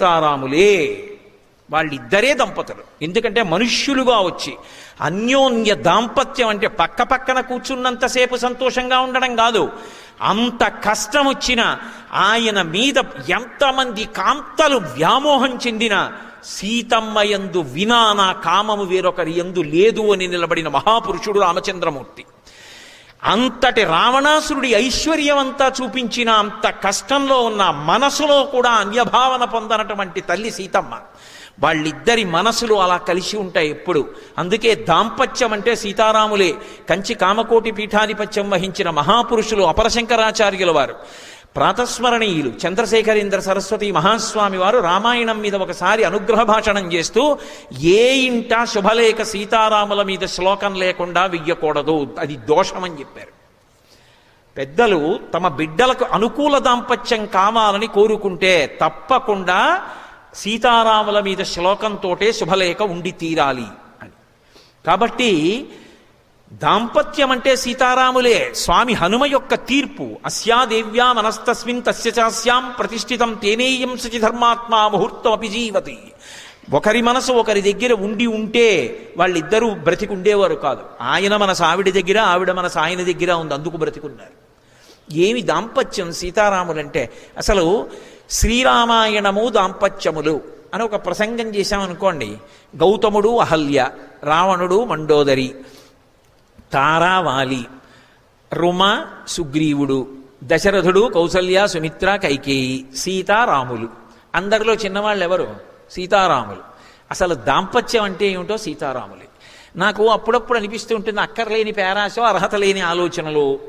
సీతారాములే. వాళ్ళిద్దరే దంపతులు. ఎందుకంటే మనుష్యులుగా వచ్చి అన్యోన్య దాంపత్యం అంటే పక్క పక్కన కూర్చున్నంతసేపు సంతోషంగా ఉండడం కాదు. అంత కష్టం వచ్చిన ఆయన మీద ఎంతమంది కాంతలు వ్యామోహం చెందిన సీతమ్మ యందు వినా నా కామము వేరొకరి ఎందు లేదు అని నిలబడిన మహాపురుషుడు రామచంద్రమూర్తి. అంతటి రావణాసురుడి ఐశ్వర్యమంతా చూపించిన అంత కష్టంలో ఉన్న మనసులో కూడా అన్యభావన పొందనటువంటి తల్లి సీతమ్మ. వాళ్ళిద్దరి మనసులు అలా కలిసి ఉంటాయి ఎప్పుడు. అందుకే దాంపత్యం అంటే సీతారాములే. కంచి కామకోటి పీఠాధిపత్యం వహించిన మహాపురుషులు అపరశంకరాచార్యుల వారు. ప్రాతస్మరణీయులు. చంద్రశేఖరేంద్ర సరస్వతి మహాస్వామి వారు రామాయణం మీద ఒకసారి అనుగ్రహ భాషణం చేస్తూ ఏ ఇంట శుభలేఖ సీతారాముల మీద శ్లోకం లేకుండా వెయ్యకూడదు. అది దోషమని చెప్పారు. పెద్దలు తమ బిడ్డలకు అనుకూల దాంపత్యం కావాలని కోరుకుంటే తప్పకుండా సీతారాముల మీద శ్లోకంతోటే శుభలేఖ ఉండి తీరాలి అని. కాబట్టి దాంపత్యం అంటే సీతారాములే. స్వామి హనుమ యొక్క తీర్పు. అస్యాదేవ్యా మనస్తస్మిన్ తస్య చాస్యాం ప్రతిష్ఠితం తేనేయం సచి ధర్మాత్మా ముహూర్తం అపి జీవతి. ఒకరి మనసు ఒకరి దగ్గర ఉండి ఉంటే వాళ్ళిద్దరూ బ్రతికుండేవారు కాదు. ఆయన మనసు ఆవిడ దగ్గర ఆవిడ మనసు ఆయన దగ్గర ఉంది అందుకు బ్రతికున్నారు. ఏమి దాంపత్యం సీతారాములంటే? అసలు శ్రీరామాయణము దాంపత్యములు అని ఒక ప్రసంగం చేశామనుకోండి. గౌతముడు అహల్య రావణుడు మండోదరి. తారావాలి. రుమ సుగ్రీవుడు దశరథుడు కౌసల్య సుమిత్ర కైకేయి సీతారాములు. అందరిలో చిన్నవాళ్ళు ఎవరు సీతారాములు. అసలు దాంపత్యం అంటే ఏమిటో సీతారాములే. నాకు అప్పుడప్పుడు అనిపిస్తూ ఉంటుంది అక్కర్లేని పేరాశో అర్హత లేని ఆలోచనలు.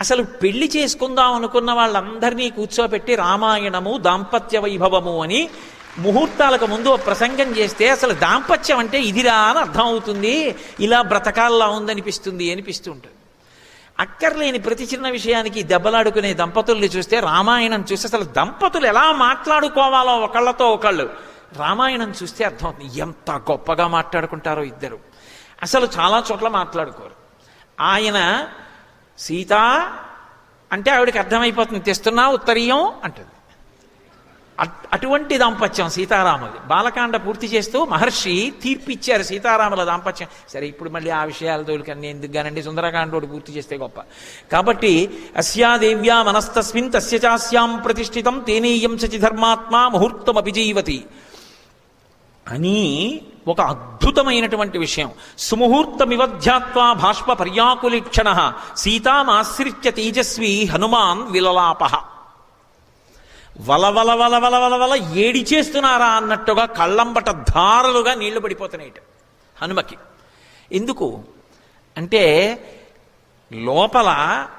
అసలు పెళ్ళి చేసుకుందాం అనుకున్న వాళ్ళందరినీ కూర్చోబెట్టి రామాయణము దాంపత్య వైభవము అని ముహూర్తాలకు ముందు ప్రసంగం చేస్తే అసలు దాంపత్యం అంటే ఇదిరా అని అర్థం అవుతుంది. ఇలా బ్రతకాల్లా ఉందనిపిస్తుంది అనిపిస్తూ ఉంటుంది అక్కర్లేని ప్రతి చిన్న విషయానికి దెబ్బలాడుకునే దంపతుల్ని చూస్తే రామాయణం చూస్తే అసలు దంపతులు ఎలా మాట్లాడుకోవాలో ఒకళ్ళతో ఒకళ్ళు. రామాయణం చూస్తే అర్థమవుతుంది ఎంత గొప్పగా మాట్లాడుకుంటారో ఇద్దరు. అసలు చాలా చోట్ల మాట్లాడుకోరు. ఆయన సీత అంటే ఆవిడకి అర్థమైపోతుంది తెస్తున్నా ఉత్తరీయం అంటుంది. అటువంటి దాంపత్యం సీతారాములది బాలకాండ పూర్తి చేస్తూ మహర్షి తీర్పిచ్చారు సీతారాముల దాంపత్యం. సరే ఇప్పుడు మళ్ళీ ఆ విషయాల తోలికన్నీ ఎందుకు సుందరకాండోడు పూర్తి చేస్తే గొప్ప. కాబట్టి అస్యాదేవ్యా మనస్తస్మిన్ తస్య చాస్యాం ప్రతిష్ఠితం తేనేయం సచి ధర్మాత్మ ముహూర్తం జీవతి. అని ఒక అద్భుతమైనటువంటి విషయం. సుముహూర్తమివధ్యాత్వా భాష్ప పర్యాకులిక్షణ. సీతామాశ్రిత్య తేజస్వి హనుమాన్ విలలాపహ వలవల వల వల వల వల ఏడి చేస్తున్నారా అన్నట్టుగా కళ్ళంబట ధారలుగా నీళ్ళు పడిపోతున్నాయి హనుమకి. ఎందుకు? అంటే లోపల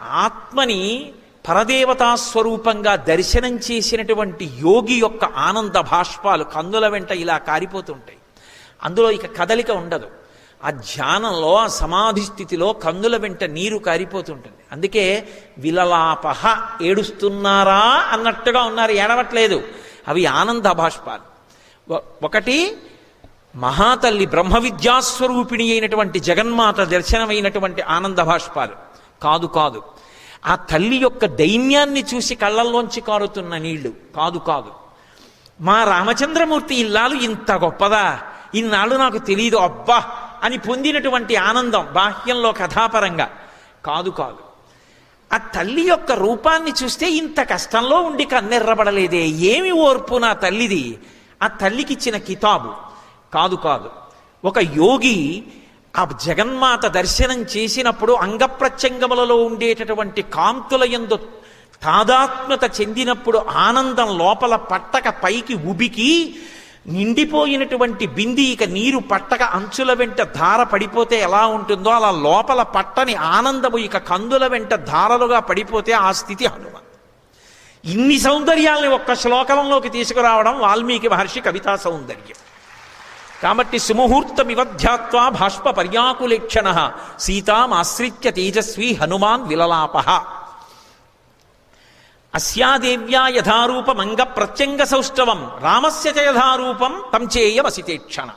ఆత్మని పరదేవతా స్వరూపంగా దర్శనం చేసినటువంటి యోగి యొక్క ఆనంద భాష్పాలు కందుల వెంట ఇలా కారిపోతుంటాయి అందులో ఇక కదలిక ఉండదు. ఆ ధ్యానంలో ఆ సమాధి స్థితిలో కందుల వెంట నీరు కారిపోతుంటుంది. అందుకే విలలాపహ ఏడుస్తున్నారా అన్నట్టుగా ఉన్నారు ఏడవట్లేదు. అవి ఆనంద భాష్పాలు ఒకటి మహాతల్లి బ్రహ్మ విద్యాస్వరూపిణి అయినటువంటి జగన్మాత దర్శనమైనటువంటి ఆనంద భాష్పాలు కాదు కాదు. ఆ తల్లి యొక్క దైన్యాన్ని చూసి కళ్ళల్లోంచి కారుతున్న నీళ్ళు. కాదు కాదు. మా రామచంద్రమూర్తి ఇల్లాలు ఇంత గొప్పదా? ఇన్నాళ్ళు నాకు తెలియదు అబ్బా! అని పొందినటువంటి ఆనందం బాహ్యంలో కథాపరంగా. కాదు కాదు. ఆ తల్లి యొక్క రూపాన్ని చూస్తే ఇంత కష్టంలో ఉండి కన్నెర్రబడలేదే. ఏమి ఓర్పు నా తల్లిది? ఆ తల్లికిచ్చిన కితాబు. కాదు కాదు. ఒక యోగి ఆ జగన్మాత దర్శనం చేసినప్పుడు అంగప్రత్యంగములలో ఉండేటటువంటి కాంతుల ఎందు తాదాత్మ్యత చెందినప్పుడు ఆనందం లోపల పట్టక పైకి ఉబికి నిండిపోయినటువంటి బింది ఇక నీరు పట్టక అంచుల వెంట ధార పడిపోతే ఎలా ఉంటుందో అలా లోపల పట్టని ఆనందము ఇక కందుల వెంట ధారలుగా పడిపోతే ఆ స్థితి హనుమ ఇన్ని సౌందర్యాల్ని ఒక్క శ్లోకంలోకి తీసుకురావడం వాల్మీకి మహర్షి కవితా సౌందర్యం. కాబట్టి సుముహూర్తమివధ్యాత్వా భాష్ప పర్యాకులేక్షణ సీతామాశ్రిత్య తేజస్వి హనుమాన్ విలలాప. అస్యాదేవ్యా యథారూపమంగ ప్రత్యంగ సౌష్ఠవం రామస్య చ యథారూపం తం చేయమసితేక్షణ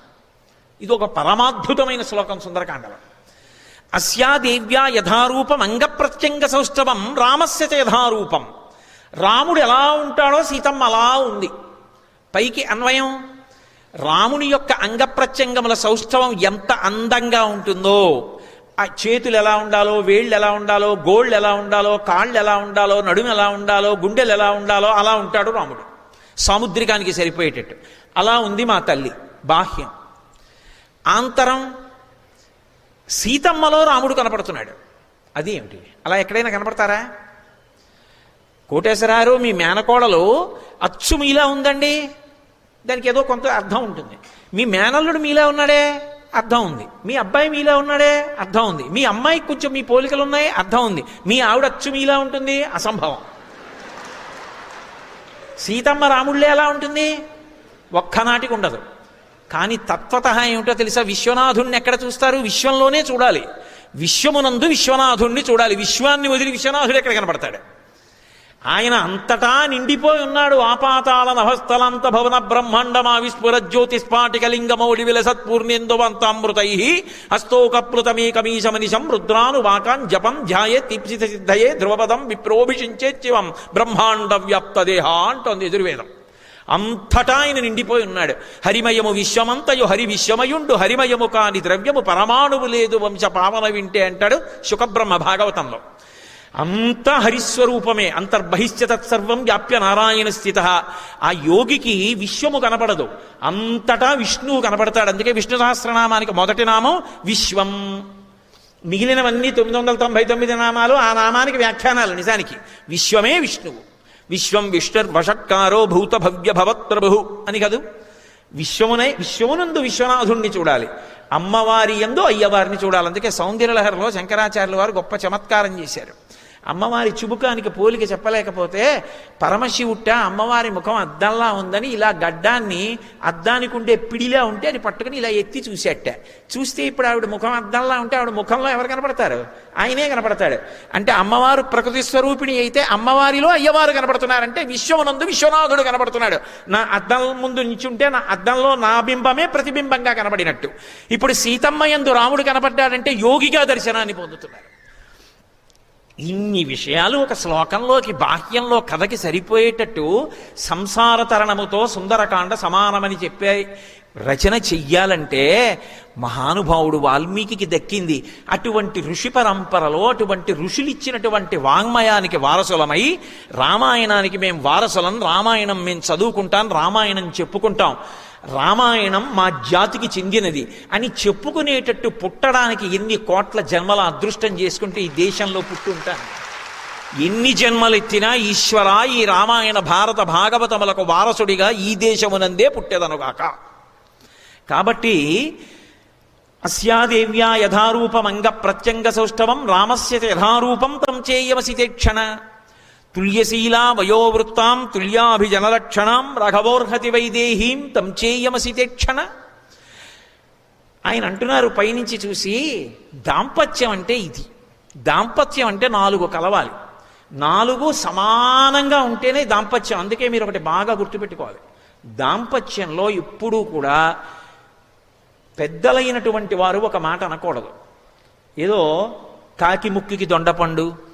ఇది ఒక పరమాద్భుతమైన శ్లోకం సుందరకాండలో. అస్యాదేవ్యా యథారూపం అంగ ప్రత్యంగ సౌష్ఠవం రామస్య చ యథారూపం. రాముడు ఎలా ఉంటాడో సీతమ్మ అలా ఉంది. పైకి అన్వయం రాముని యొక్క అంగప్రత్యంగముల సౌష్ఠవం ఎంత అందంగా ఉంటుందో ఆ చేతులు ఎలా ఉండాలో వేళ్ళు ఎలా ఉండాలో గోళ్ళు ఎలా ఉండాలో కాళ్ళు ఎలా ఉండాలో నడుము ఎలా ఉండాలో గుండెలు ఎలా ఉండాలో అలా ఉంటాడు రాముడు. సాముద్రికానికి సరిపోయేటట్టు. అలా ఉంది మా తల్లి. బాహ్యం. ఆంతరం సీతమ్మలో రాముడు కనపడుతున్నాడు. అది ఏమిటి? అలా ఎక్కడైనా కనపడతారా? కోటేశ్వరారు మీ మేనకోడలు అచ్చు మీలా ఉందండి? దానికి ఏదో కొంత అర్థం ఉంటుంది. మీ మేనల్లుడు మీలా ఉన్నాడే? అర్థం ఉంది. మీ అబ్బాయి మీలా ఉన్నాడే? అర్థం ఉంది. మీ అమ్మాయికి కొంచెం మీ పోలికలు ఉన్నాయి అర్థం ఉంది. మీ ఆవిడ అచ్చు మీలా ఉంటుంది? అసంభవం. సీతమ్మ రాముళ్ళే ఎలా ఉంటుంది? ఒక్కనాటికి ఉండదు కానీ తత్వత ఏమిటో తెలుసా? విశ్వనాథుణ్ణి ఎక్కడ చూస్తారు? విశ్వంలోనే చూడాలి. విశ్వమునందు విశ్వనాథుణ్ణి చూడాలి. విశ్వాన్ని వదిలి విశ్వనాథుడు ఎక్కడ కనపడతాడు? ఆయన అంతటా నిండిపోయి ఉన్నాడు ఆపాతాల నభస్థలంత భవన బ్రహ్మాండమా విస్ఫుర జ్యోతిస్ఫాటికలింగమౌళి విలసత్పూర్ణేందువంతామృతై హస్తోకప్లుతమేకమీశమనిశం రుద్రాను వాకాన్ జపం ధ్యాయే తిప్సిత సిద్ధయే ధ్రువపదం విప్రోభిషించే శివం బ్రహ్మాండ వ్యాప్త దేహ అంటోంది ఎదుర్వేదం అంతటా ఆయన నిండిపోయి ఉన్నాడు. హరిమయము విశ్వమంతయు హరి విశ్వమయుండు హరిమయము కాని ద్రవ్యము పరమాణువు లేదు వంశ పావన వింటే అంటాడు శుకబ్రహ్మ భాగవతంలో. అంత హరిస్వరూపమే అంతర్బహిశ్చ తత్సర్వం వ్యాప్య నారాయణ స్థిత ఆ యోగికి విశ్వము కనపడదు. అంతటా విష్ణువు కనపడతాడు. అందుకే విష్ణు సహస్రనామానికి మొదటి నామం విశ్వం. మిగిలినవన్నీ తొమ్మిది వందల తొంభై తొమ్మిది నామాలు ఆ నామానికి వ్యాఖ్యానాలు నిజానికి. విశ్వమే విష్ణువు. విశ్వం విష్ణుర్వషట్కారో భూత భవ్య భవత్ప్రభు అని కదూ? విశ్వమునే విశ్వమునందు విశ్వనాథుణ్ణి చూడాలి. అమ్మవారి ఎందు అయ్యవారిని చూడాలి. అందుకే సౌందర్యలహరిలో శంకరాచార్యుల వారు గొప్ప చమత్కారం చేశారు. అమ్మవారి చుబుకానికి పోలిక చెప్పలేకపోతే పరమశివుట్ట అమ్మవారి ముఖం అద్దంలా ఉందని ఇలా గడ్డాన్ని అద్దానికి ఉండే పిడిలా ఉంటే అది పట్టుకుని ఇలా ఎత్తి చూసేట చూస్తే ఇప్పుడు ఆవిడ ముఖం అద్దంలా ఉంటే ఆవిడ ముఖంలో ఎవరు కనపడతారు? ఆయనే కనపడతాడు. అంటే అమ్మవారు ప్రకృతి స్వరూపిణి అయితే అమ్మవారిలో అయ్యవారు కనపడుతున్నారంటే విశ్వమునందు విశ్వనాథుడు కనపడుతున్నాడు. నా అద్దం ముందు నించుంటే నా అద్దంలో నా బింబమే ప్రతిబింబంగా కనబడినట్టు. ఇప్పుడు సీతమ్మ యందు రాముడు కనపడ్డాడంటే యోగిగా దర్శనాన్ని పొందుతున్నాడు ఇన్ని విషయాలు ఒక శ్లోకంలోకి బాహ్యంలో కథకి సరిపోయేటట్టు సంసార తరణముతో సుందరకాండ సమానమని చెప్పే రచన చెయ్యాలంటే మహానుభావుడు వాల్మీకి దక్కింది. అటువంటి ఋషి పరంపరలో అటువంటి ఋషులు ఇచ్చినటువంటి వాంగ్మయానికి వారసులమై రామాయణానికి మేము వారసులం. రామాయణం మేము చదువుకుంటాం రామాయణం చెప్పుకుంటాం. రామాయణం మా జాతికి చెందినది అని చెప్పుకునేటట్టు పుట్టడానికి ఎన్ని కోట్ల జన్మల అదృష్టం చేసుకుంటే ఈ దేశంలో పుట్టుంటాను ఎన్ని జన్మలెత్తినా ఈశ్వర ఈ రామాయణ భారత భాగవతములకు వారసుడిగా ఈ దేశమునందే పుట్టేదనుగాక. కాబట్టి అస్యాదేవ్యా యథారూపమంగ ప్రత్యంగ సౌష్ఠవం రామస్య యథారూపం తం చేయమసి క్షణ. తుల్యశీలా వయోవృత్తాం తుల్యాభిజనలక్షణాం రఘవోర్హతి వైదేహీం తం చేయమసితే క్షణ ఆయన అంటున్నారు పైనుంచి చూసి దాంపత్యం అంటే ఇది. దాంపత్యం అంటే నాలుగు కలవాలి. నాలుగు సమానంగా ఉంటేనే దాంపత్యం. అందుకే మీరు ఒకటి బాగా గుర్తుపెట్టుకోవాలి. దాంపత్యంలో ఎప్పుడూ కూడా పెద్దలైనటువంటి వారు ఒక మాట అనకూడదు. ఏదో కాకి ముక్కికి దొండపండు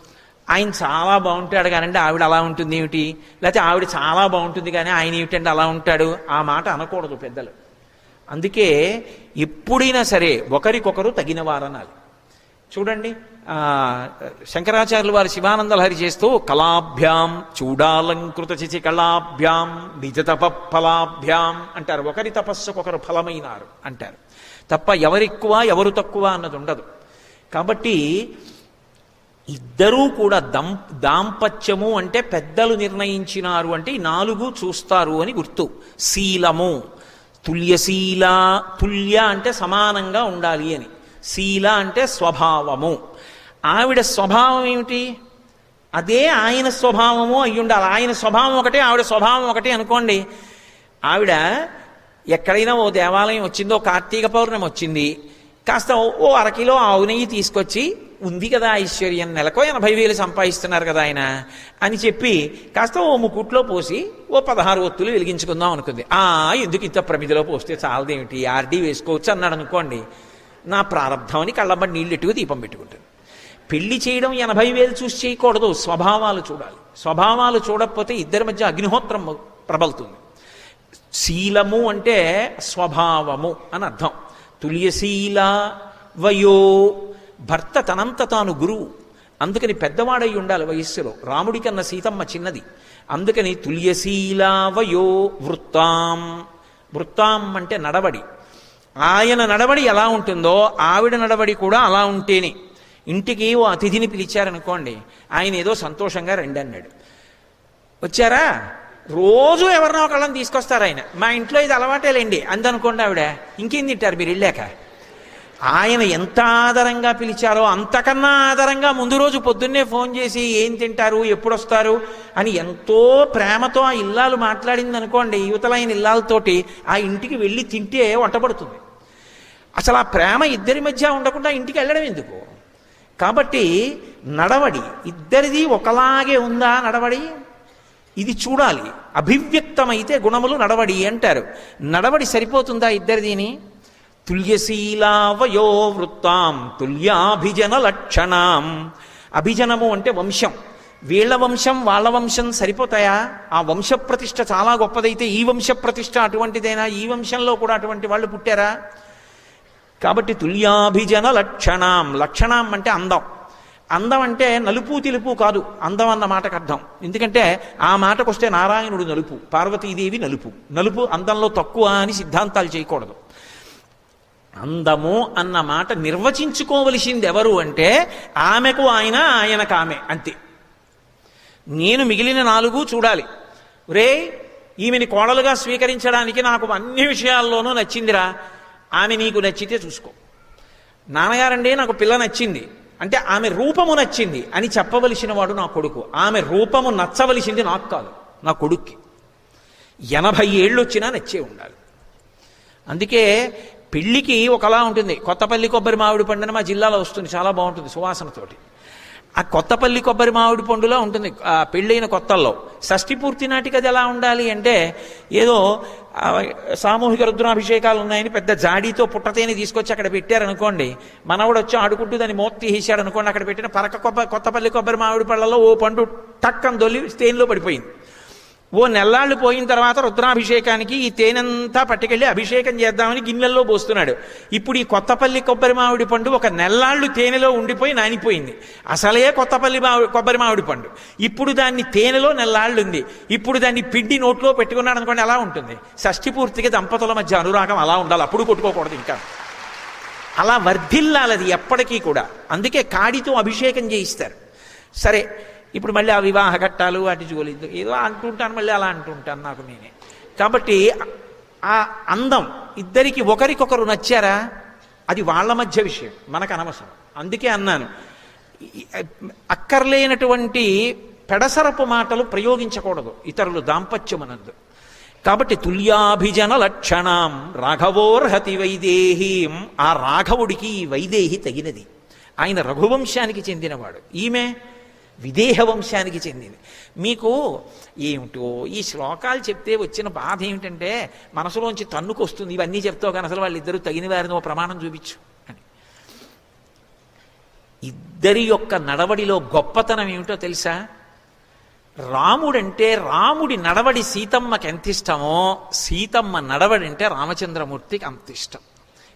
ఆయన చాలా బాగుంటాడు కానండి ఆవిడ అలా ఉంటుంది ఏమిటి? లేకపోతే ఆవిడ చాలా బాగుంటుంది కానీ ఆయన ఏమిటండి అలా ఉంటాడు? ఆ మాట అనకూడదు పెద్దలు. అందుకే ఎప్పుడైనా సరే ఒకరికొకరు తగిన వారనాలి. చూడండి శంకరాచార్యులు వారి శివానందలహరి చేస్తూ కళాభ్యాం చూడాలంకృత చిచి కళాభ్యాం నిజ తప ఫలాభ్యాం అంటారు. ఒకరి తపస్సుకొకరు ఫలమైనారు అంటారు. తప్ప ఎవరెక్కువ ఎవరు తక్కువ అన్నది ఉండదు. కాబట్టి ఇద్దరూ కూడా దంప దాంపత్యము అంటే పెద్దలు నిర్ణయించినారు అంటే ఈ నాలుగు చూస్తారు అని గుర్తు. శీలము. తుల్యశీల తుల్య అంటే సమానంగా ఉండాలి అని. శీల అంటే స్వభావము. ఆవిడ స్వభావం ఏమిటి? అదే ఆయన స్వభావము అయి ఉండాలి. ఆయన స్వభావం ఒకటి ఆవిడ స్వభావం ఒకటి అనుకోండి. ఆవిడ ఎక్కడైనా ఓ దేవాలయం వచ్చిందో కార్తీక పౌర్ణమి వచ్చింది. కాస్త ఓ అరకిలో ఆవు నెయ్యి తీసుకొచ్చి ఉంది కదా ఐశ్వర్యం నెలకో ఎనభై వేలు సంపాదిస్తున్నారు కదా ఆయన అని చెప్పి కాస్త ఓ ముకుట్లో పోసి ఓ పదహారు ఒత్తులు వెలిగించుకుందాం అనుకుంది. ఆ ఎందుకు ఇంత ప్రమిదిలో పోస్తే చాలదేమిటి? ఆర్డీ వేసుకోవచ్చు అన్నాడు అనుకోండి. నా ప్రారంధం అని కళ్ళమ్మడి నీళ్ళు ఎట్టుకు దీపం పెట్టుకుంటుంది. పెళ్ళి చేయడం ఎనభై వేలు చూసి చేయకూడదు. స్వభావాలు చూడాలి. స్వభావాలు చూడకపోతే ఇద్దరి మధ్య అగ్నిహోత్రం ప్రబలుతుంది. శీలము అంటే స్వభావము అని అర్థం. తుల్యశీల వయో భర్త తనంత తాను గురువు. అందుకని పెద్దవాడై ఉండాలి వయస్సులో. రాముడి కన్నా సీతమ్మ చిన్నది. అందుకని తుల్యశీలావయో వృత్తాం. వృత్తాం అంటే నడవడి. ఆయన నడవడి ఎలా ఉంటుందో ఆవిడ నడవడి కూడా అలా ఉంటేనే. ఇంటికి ఓ అతిథిని పిలిచారనుకోండి ఆయన ఏదో సంతోషంగా రండి అన్నాడు వచ్చారా? రోజు ఎవరినో ఒకళ్ళని తీసుకొస్తారు ఆయన. మా ఇంట్లో ఇది అలవాటేలేండి అందనుకోండి ఆవిడ ఇంకేం తింటారు మీరు వెళ్ళాక? ఆయన ఎంత ఆదరంగా పిలిచారో అంతకన్నా ఆదరంగా ముందు రోజు పొద్దున్నే ఫోన్ చేసి ఏం తింటారు ఎప్పుడు వస్తారు అని ఎంతో ప్రేమతో ఆ ఇల్లాలు మాట్లాడింది అనుకోండి యువతలైన ఇల్లాలతోటి ఆ ఇంటికి వెళ్ళి తింటే వంటపడుతుంది అసలు ఆ ప్రేమ ఇద్దరి మధ్య ఉండకుండా ఇంటికి వెళ్ళడం ఎందుకు? కాబట్టి నడవడి ఇద్దరిది ఒకలాగే ఉందా నడవడి? ఇది చూడాలి. అభివ్యక్తమైతే గుణములు నడవడి అంటారు. నడవడి సరిపోతుందా ఇద్దరిదిని? తుల్యశీలావయో వృత్తాం తుల్యాభిజన లక్షణాం. అభిజనము అంటే వంశం. వీళ్ళ వంశం వాళ్ళ వంశం సరిపోతాయా? ఆ వంశ ప్రతిష్ట చాలా గొప్పదైతే ఈ వంశ ప్రతిష్ట అటువంటిదైనా? ఈ వంశంలో కూడా అటువంటి వాళ్ళు పుట్టారా? కాబట్టి తుల్యాభిజన లక్షణాం. లక్షణం అంటే అందం. అందం అంటే నలుపు తెలుపు కాదు. అందం అన్న మాటకు అర్థం. ఎందుకంటే ఆ మాటకు వస్తే నారాయణుడు నలుపు పార్వతీదేవి నలుపు. నలుపు అందంలో తక్కువ అని సిద్ధాంతాలు చేయకూడదు. అందము అన్న మాట నిర్వచించుకోవలసింది ఎవరు అంటే ఆమెకు ఆయన ఆయనకు ఆమె అంతే. నేను మిగిలిన నాలుగు చూడాలి. రే ఈమెని కోడలుగా స్వీకరించడానికి నాకు అన్ని విషయాల్లోనూ నచ్చిందిరా. ఆమె నీకు నచ్చితే చూసుకో. నాన్నగారండి నాకు పిల్ల నచ్చింది. అంటే ఆమె రూపము నచ్చింది అని చెప్పవలసిన వాడు నా కొడుకు. ఆమె రూపము నచ్చవలసింది నాకు కాదు నా కొడుక్కి. ఎనభై ఏళ్ళు వచ్చినా నచ్చే ఉండాలి. అందుకే పెళ్ళికి ఒకలా ఉంటుంది. కొత్తపల్లి కొబ్బరి మామిడి పండున మా జిల్లాలో వస్తుంది. చాలా బాగుంటుంది సువాసనతోటి. ఆ కొత్తపల్లి కొబ్బరి మామిడి పండులా ఉంటుంది. ఆ పెళ్ళైన కొత్తల్లో. షష్ఠి పూర్తి నాటికి అది ఎలా ఉండాలి అంటే ఏదో సామూహిక రుద్రాభిషేకాలు ఉన్నాయని పెద్ద జాడీతో పుట్టతేని తీసుకొచ్చి అక్కడ పెట్టారనుకోండి మనవడు వచ్చి ఆడుకుంటూ దాన్ని మోత తీసేశాడు అనుకోండి అక్కడ పెట్టిన పరక కొబ్బరి కొత్తపల్లి కొబ్బరి మామిడి పళ్ళలో ఓ పండు టక్కని దొల్లి తేనెలో పడిపోయింది. ఓ నెల్లాళ్ళు పోయిన తర్వాత రుద్రాభిషేకానికి ఈ తేనెంతా పట్టుకెళ్ళి అభిషేకం చేద్దామని గిన్నెల్లో పోస్తున్నాడు. ఇప్పుడు ఈ కొత్తపల్లి కొబ్బరి మామిడి పండు ఒక నెల్లాళ్ళు తేనెలో ఉండిపోయి నానిపోయింది. అసలే కొత్తపల్లి మామిడి కొబ్బరి మామిడి పండు. ఇప్పుడు దాన్ని తేనెలో నెల్లాళ్ళు ఉంది ఇప్పుడు దాన్ని పిండి నోట్లో పెట్టుకున్నాడు అనుకోండి అలా ఉంటుంది. షష్ఠి పూర్తిగా దంపతుల మధ్య అనురాగం అలా ఉండాలి. అప్పుడు కొట్టుకోకూడదు ఇంకా. అలా వర్ధిల్లాలి ఎప్పటికీ కూడా. అందుకే కాడితో అభిషేకం చేయిస్తారు. సరే ఇప్పుడు మళ్ళీ ఆ వివాహ ఘట్టాలు వాటి జోలిద్దు ఏదో అంటుంటాను మళ్ళీ అలా అంటుంటాను నాకు నేనే. కాబట్టి ఆ అందం ఇద్దరికి ఒకరికొకరు నచ్చారా? అది వాళ్ళ మధ్య విషయం మనకు అనవసరం. అందుకే అన్నాను అక్కర్లేనటువంటి పెడసరపు మాటలు ప్రయోగించకూడదు ఇతరులు దాంపత్యమనందు. కాబట్టి తుల్యాభిజన లక్షణం రాఘవోర్హతి వైదేహీం ఆ రాఘవుడికి ఈ వైదేహి తగినది. ఆయన రఘువంశానికి చెందినవాడు. ఈమె విదేహ వంశానికి చెందింది. మీకు ఏమిటో ఈ శ్లోకాలు చెప్తే వచ్చిన బాధ ఏమిటంటే మనసులోంచి తన్నుకొస్తుంది. ఇవన్నీ చెప్తావు కానీ అసలు వాళ్ళిద్దరూ తగిన వారిని ఓ ప్రమాణం చూపించు అని. ఇద్దరి యొక్క నడవడిలో గొప్పతనం ఏమిటో తెలుసా? రాముడంటే రాముడి నడవడి సీతమ్మకి ఎంత ఇష్టమో సీతమ్మ నడవడి అంటే రామచంద్రమూర్తికి అంత ఇష్టం.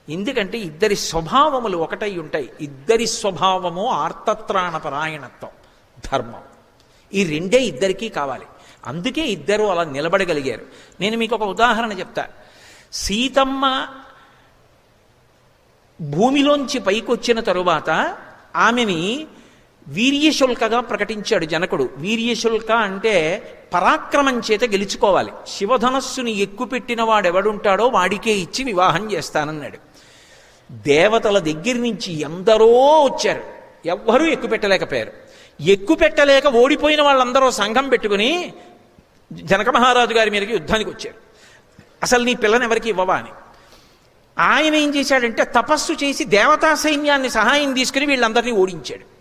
ఎందుకంటే ఇద్దరి స్వభావములు ఒకటై ఉంటాయి. ఇద్దరి స్వభావము ఆర్తత్రాణపరాయణత్వం. ధర్మం. ఈ రెండే ఇద్దరికీ కావాలి. అందుకే ఇద్దరు అలా నిలబడగలిగారు. నేను మీకు ఒక ఉదాహరణ చెప్తా. సీతమ్మ భూమిలోంచి పైకొచ్చిన తరువాత ఆమెని వీర్యశుల్కగా ప్రకటించాడు జనకుడు. వీర్యశుల్క అంటే పరాక్రమం చేత గెలుచుకోవాలి. శివధనస్సుని ఎక్కుపెట్టిన వాడెవడుంటాడో వాడికే ఇచ్చి వివాహం చేస్తానన్నాడు. దేవతల దగ్గర నుంచి ఎందరో వచ్చారు. ఎవ్వరూ ఎక్కుపెట్టలేకపోయారు. ఎక్కుపెట్టలేక ఓడిపోయిన వాళ్ళందరూ సంఘం పెట్టుకుని జనక మహారాజు గారి మీదకి యుద్ధానికి వచ్చారు. అసలు నీ పిల్లని ఎవరికి ఇవ్వవా అని. ఆయన ఏం చేశాడంటే తపస్సు చేసి దేవతా సైన్యాన్ని సహాయం తీసుకుని వీళ్ళందరినీ ఓడించాడు.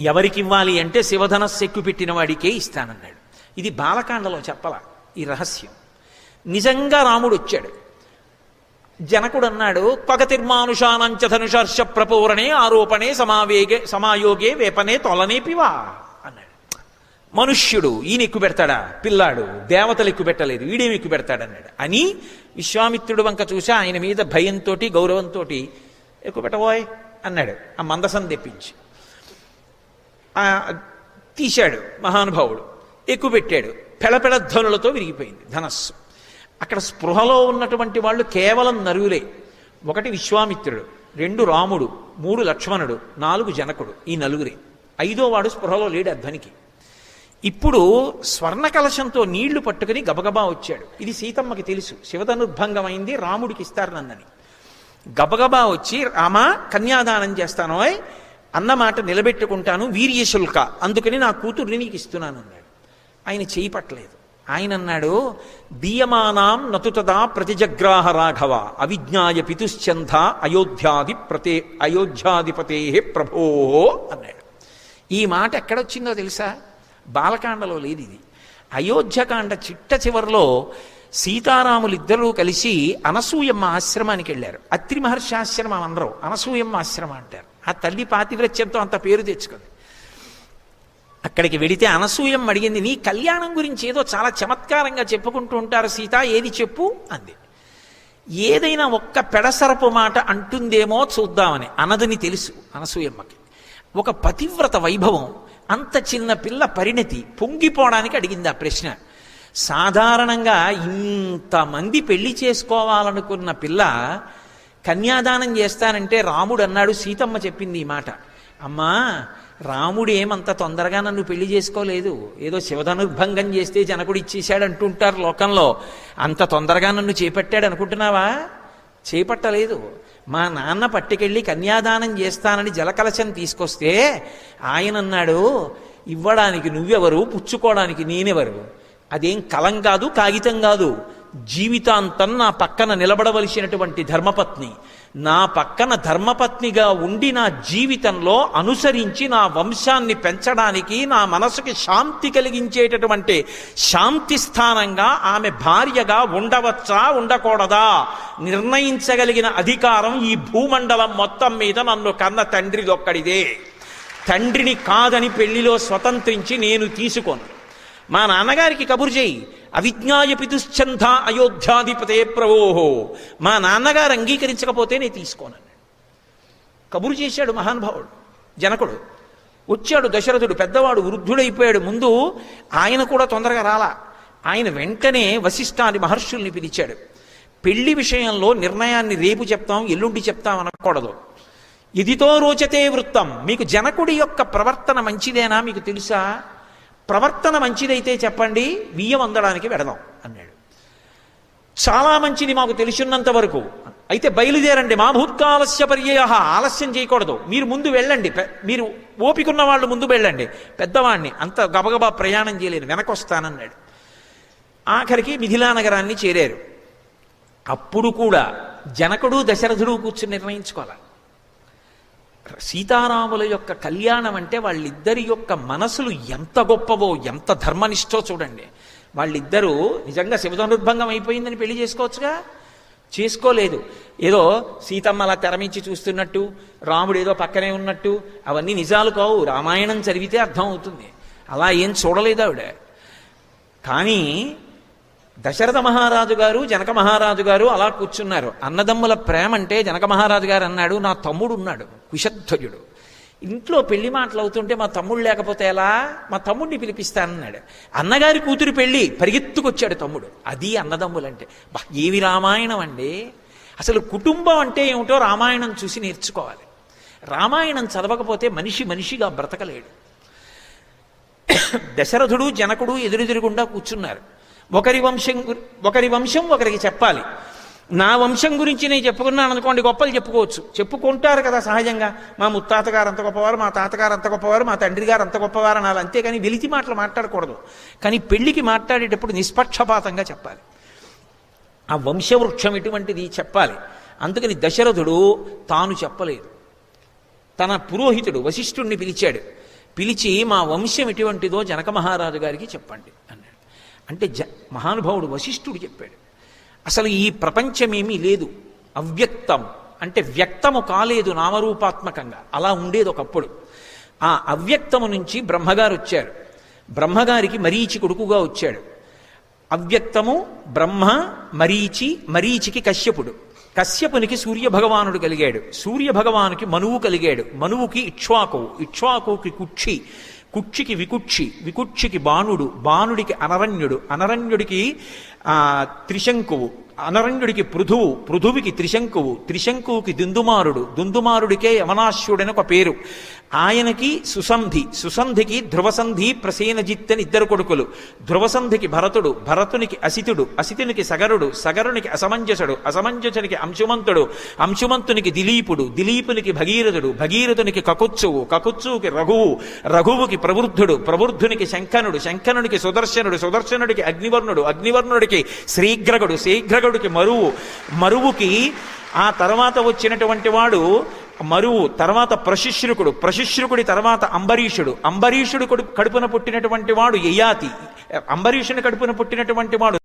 ఎవరికి ఇవ్వాలి అంటే శివధనస్సు ఎక్కువ పెట్టిన వాడికే ఇస్తానన్నాడు. ఇది బాలకాండలో చెప్పల ఈ రహస్యం. నిజంగా రాముడు వచ్చాడు. జనకుడు అన్నాడు పగతిర్మానుషానంచ ధనుషర్ష ప్రపూరణే ఆరోపణే సమావేగే సమాయోగే వేపనే తొలనేపివా అన్నాడు. మనుష్యుడు ఈయన ఎక్కువ పెడతాడా? పిల్లాడు. దేవతలు ఎక్కువ పెట్టలేదు. వీడేమి ఎక్కువ పెడతాడన్నాడు. అని విశ్వామిత్రుడు వంక చూసి ఆయన మీద భయంతో గౌరవంతో ఎక్కువ పెట్టబోయ్ అన్నాడు. ఆ మందసం తెప్పించి. తీశాడు మహానుభావుడు. ఎక్కువ పెట్టాడు. పెళపెళ ధ్వనులతో విరిగిపోయింది. ధనస్సు. అక్కడ స్పృహలో ఉన్నటువంటి వాళ్ళు కేవలం నరువులే ఒకటి విశ్వామిత్రుడు రెండు రాముడు మూడు లక్ష్మణుడు నాలుగు జనకుడు ఈ నలుగురే. ఐదో వాడు స్పృహలో లేడు అధ్వనికి ఇప్పుడు స్వర్ణ కలశంతో నీళ్ళు పట్టుకుని గబగబా వచ్చాడు. ఇది సీతమ్మకి తెలుసు. శివధనుర్భంగమైంది రాముడికి ఇస్తారు నన్నని గబగబా వచ్చి రామా కన్యాదానం చేస్తానోయ్ అన్నమాట నిలబెట్టుకుంటాను వీర్యశుల్క అందుకని నా కూతుర్ని నీకు ఇస్తున్నాను అన్నాడు. ఆయన చేయి పట్టలేదు. ఆయన అన్నాడు దీయమానాం నతుతదా ప్రతిజగ్రాహ రాఘవ అవిజ్ఞాయ పితుశ్చంధ అయోధ్యాది ప్రతే అయోధ్యాధిపతే ప్రభో అన్నాడు. ఈ మాట ఎక్కడొచ్చిందో తెలుసా? బాలకాండలో లేదు ఇది. అయోధ్యకాండ చిట్ట చివరిలో సీతారాములిద్దరూ కలిసి అనసూయమ్మ ఆశ్రమానికి వెళ్ళారు. అత్రి మహర్షి ఆశ్రమం అందరూ అనసూయమ్మ ఆశ్రమం అంటారు. ఆ తల్లి పాతివ్రత్యంతో అంత పేరు తెచ్చుకుంది. అక్కడికి వెడితే అనసూయం అడిగింది నీ కళ్యాణం గురించి ఏదో చాలా చమత్కారంగా చెప్పుకుంటూ ఉంటారు సీత ఏది చెప్పు? అంది. ఏదైనా ఒక్క పెడసరపు మాట అంటుందేమో చూద్దామని అనదని తెలుసు అనసూయమ్మకి ఒక పతివ్రత వైభవం అంత చిన్న పిల్ల పరిణతి పొంగిపోవడానికి అడిగింది ఆ ప్రశ్న. సాధారణంగా ఇంతమంది పెళ్ళి చేసుకోవాలనుకున్న పిల్ల కన్యాదానం చేస్తానంటే రాముడు అన్నాడు సీతమ్మ చెప్పింది ఈ మాట. అమ్మా రాముడు ఏమంత తొందరగా నన్ను పెళ్ళి చేసుకోలేదు. ఏదో శివధనుర్భంగం చేస్తే జనకుడు ఇచ్చేశాడు అంటుంటారు లోకంలో. అంత తొందరగా నన్ను చేపట్టాడు అనుకుంటున్నావా చేపట్టలేదు. మా నాన్న పట్టుకెళ్ళి కన్యాదానం చేస్తానని జలకలశం తీసుకొస్తే ఆయన అన్నాడు ఇవ్వడానికి నువ్వెవరు? పుచ్చుకోవడానికి నేనెవరు? అదేం కలం కాదు కాగితం కాదు. జీవితాంతం నా పక్కన నిలబడవలసినటువంటి ధర్మపత్ని. నా పక్కన ధర్మపత్నిగా ఉండి నా జీవితంలో అనుసరించి నా వంశాన్ని పెంచడానికి నా మనసుకి శాంతి కలిగించేటటువంటి శాంతి స్థానంగా ఆమె భార్యగా ఉండవచ్చా ఉండకూడదా? నిర్ణయించగలిగిన అధికారం ఈ భూమండలం మొత్తం మీద నన్ను కన్న తండ్రిదొక్కడిదే తండ్రిని కాదని పెళ్ళిలో స్వతంత్రించి నేను తీసుకోను. మా నాన్నగారికి కబురు చేయి. అవిజ్ఞాయ పితుశ్చంధ అయోధ్యాధిపతే ప్రవోహో. మా నాన్నగారు అంగీకరించకపోతే నేను తీసుకోనన్నాడు. కబురు చేశాడు మహానుభావుడు జనకుడు. వచ్చాడు దశరథుడు పెద్దవాడు వృద్ధుడైపోయాడు. ముందు ఆయన కూడా తొందరగా రాలా. ఆయన వెంటనే వశిష్ఠాది మహర్షుల్ని పిలిచాడు. పెళ్ళి విషయంలో నిర్ణయాన్ని రేపు చెప్తాం ఎల్లుండి చెప్తాం అనకూడదు. ఇదితో రోచతే వృత్తం. మీకు జనకుడి యొక్క ప్రవర్తన మంచిదేనా మీకు తెలుసా? ప్రవర్తన మంచిదైతే చెప్పండి బియ్యం అందడానికి వెడదాం అన్నాడు. చాలా మంచిది మాకు తెలిసినంత వరకు. అయితే బయలుదేరండి మా భూత్కాలస్య పర్యయ ఆలస్యం చేయకూడదు. మీరు ముందు వెళ్ళండి మీరు ఓపికన్న వాళ్ళు ముందు వెళ్ళండి. పెద్దవాణ్ణి అంత గబగబా ప్రయాణం చేయలేను వెనకొస్తానన్నాడు. ఆఖరికి మిథిలా నగరాన్ని చేరారు. అప్పుడు కూడా జనకుడు దశరథుడు కూర్చుని నిర్ణయించుకోవాలి? సీతారాముల యొక్క కళ్యాణం అంటే వాళ్ళిద్దరి యొక్క మనసులు ఎంత గొప్పవో ఎంత ధర్మనిష్టో చూడండి. వాళ్ళిద్దరూ నిజంగా శివధనుర్భంగం అయిపోయిందని పెళ్ళి చేసుకోవచ్చుగా? చేసుకోలేదు. ఏదో సీతమ్మ అలా తెరమించి చూస్తున్నట్టు రాముడు ఏదో పక్కనే ఉన్నట్టు అవన్నీ నిజాలు కావు. రామాయణం చదివితే అర్థం అవుతుంది. అలా ఏం చూడలేదు ఆవిడ. కానీ దశరథ మహారాజు గారు జనక మహారాజు గారు అలా కూర్చున్నారు. అన్నదమ్ముల ప్రేమ అంటే జనక మహారాజు గారు అన్నాడు నా తమ్ముడు ఉన్నాడు కుశధ్వజుడు. ఇంట్లో పెళ్ళి మాటలు అవుతుంటే మా తమ్ముడు లేకపోతే ఎలా? మా తమ్ముడిని పిలిపిస్తానన్నాడు అన్నగారి కూతురు పెళ్ళి పరిగెత్తుకొచ్చాడు తమ్ముడు. అది అన్నదమ్ములంటే. బా ఏవి రామాయణం అండి? అసలు కుటుంబం అంటే ఏమిటో రామాయణం చూసి నేర్చుకోవాలి. రామాయణం చదవకపోతే మనిషి మనిషిగా బ్రతకలేడు. దశరథుడు జనకుడు ఎదురెదురుగుండా కూర్చున్నారు. ఒకరి వంశం ఒకరి వంశం ఒకరికి చెప్పాలి. నా వంశం గురించి నేను చెప్పుకున్నాను అనుకోండి గొప్పలు చెప్పుకోవచ్చు. చెప్పుకుంటారు కదా సహజంగా. మా ముత్తాతగారు అంత గొప్పవారు మా తాతగారు అంత గొప్పవారు మా తండ్రి గారు అంత గొప్పవారు అనాలి. అంతేకాని వెలితి మాటలు మాట్లాడకూడదు. కానీ పెళ్ళికి మాట్లాడేటప్పుడు నిష్పక్షపాతంగా చెప్పాలి. ఆ వంశవృక్షం ఎటువంటిది చెప్పాలి. అందుకని దశరథుడు తాను చెప్పలేదు. తన పురోహితుడు వశిష్ఠుణ్ణి పిలిచాడు. పిలిచి మా వంశం ఎటువంటిదో జనక మహారాజు గారికి చెప్పండి. అంటే జ మహానుభావుడు వశిష్ఠుడు చెప్పాడు. అసలు ఈ ప్రపంచమేమీ లేదు. అవ్యక్తం. అంటే వ్యక్తము కాలేదు నామరూపాత్మకంగా. అలా ఉండేది ఒకప్పుడు. ఆ అవ్యక్తము నుంచి బ్రహ్మగారు వచ్చారు. బ్రహ్మగారికి మరీచి కొడుకుగా వచ్చాడు. అవ్యక్తము బ్రహ్మ మరీచి మరీచికి కశ్యపుడు. కశ్యపునికి సూర్య భగవానుడు కలిగాడు. సూర్య భగవానుకి మనువు కలిగాడు. మనువుకి ఇక్ష్వాకు ఇక్ష్వాకుకి కుక్షి. కుక్షికి వికుక్షి వికుక్షికి బాణుడు బాణుడికి అనరణ్యుడు అనరణ్యుడికి ఆ, త్రిశంకువు అనరణ్యుడికి పృథువు పృథువికి త్రిశంకువు త్రిశంకువుకి దుందుమారుడు దుందుమారుడికే యమనాశ్యుడని ఒక పేరు. ఆయనకి సుసంధి సుసంధికి ధ్రువసంధి ప్రసేనజిత్ అని ఇద్దరు కొడుకులు. ధ్రువసంధికి భరతుడు భరతునికి అసితుడు అసితునికి సగరుడు సగరునికి అసమంజసుడు అసమంజసునికి అంశుమంతుడు అంశుమంతునికి దిలీపుడు దిలీపునికి భగీరథుడు భగీరథునికి కకుత్సువు కకుత్సువుకి రఘువు రఘువుకి ప్రవృద్ధుడు ప్రవృద్ధునికి శంఖనుడు శంఖనుడికి సుదర్శనుడు సుదర్శనుడికి అగ్నివర్ణుడు అగ్నివర్ణుడికి శ్రీగ్రగడు శ్రీగ్రగుడికి మరువు మరువుకి ఆ తర్వాత వచ్చినటువంటి వాడు మరువు తర్వాత ప్రశిశ్రుకుడు ప్రశిశ్రుకుడి తర్వాత అంబరీషుడు. అంబరీషుడు కడుపున పుట్టినటువంటి వాడు యయాతి. అంబరీషుని కడుపున పుట్టినటువంటి వాడు